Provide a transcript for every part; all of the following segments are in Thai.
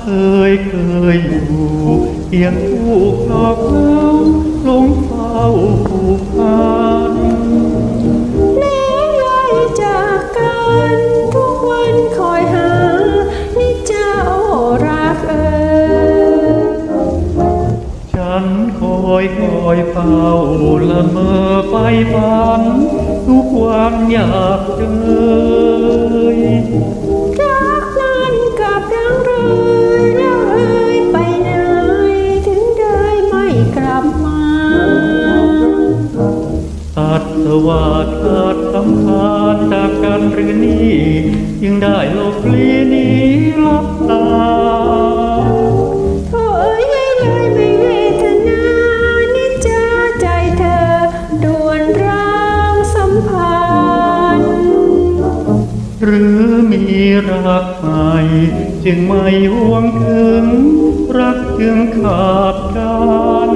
เคยเคยอยู่เพียงถูกหลอกเล้าหลงเฝ้าผูกพันแล้วย้ายจากกันทุกวันคอยหานี่เจ้ารักเอ่ยฉันคอยคอยเฝ้าละเมอไปฝัน ทุกวันอยากเจอ ตัดสวัสดิ์ขาดสำคัญจากกันหรือนี่ยังได้ลบลีนี้ลับตาโถเอ้ยเลยไม่เวทนานิจใจเธอดวนร้างสัมพันธ์หรือมีรักใหม่จึงไม่ห่วงถึง รักจึงขาดกัน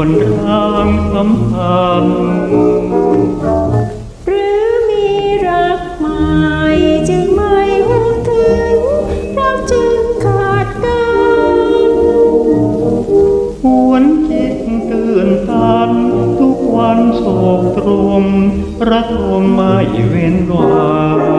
วนร่างสัมพันธ์หรือมีรักใหม่จึงไม่หวงถึงรักจึงขาดกันหวนคิดตื่นตันทุกวันโศกตรมระทมไม่เว้นวัน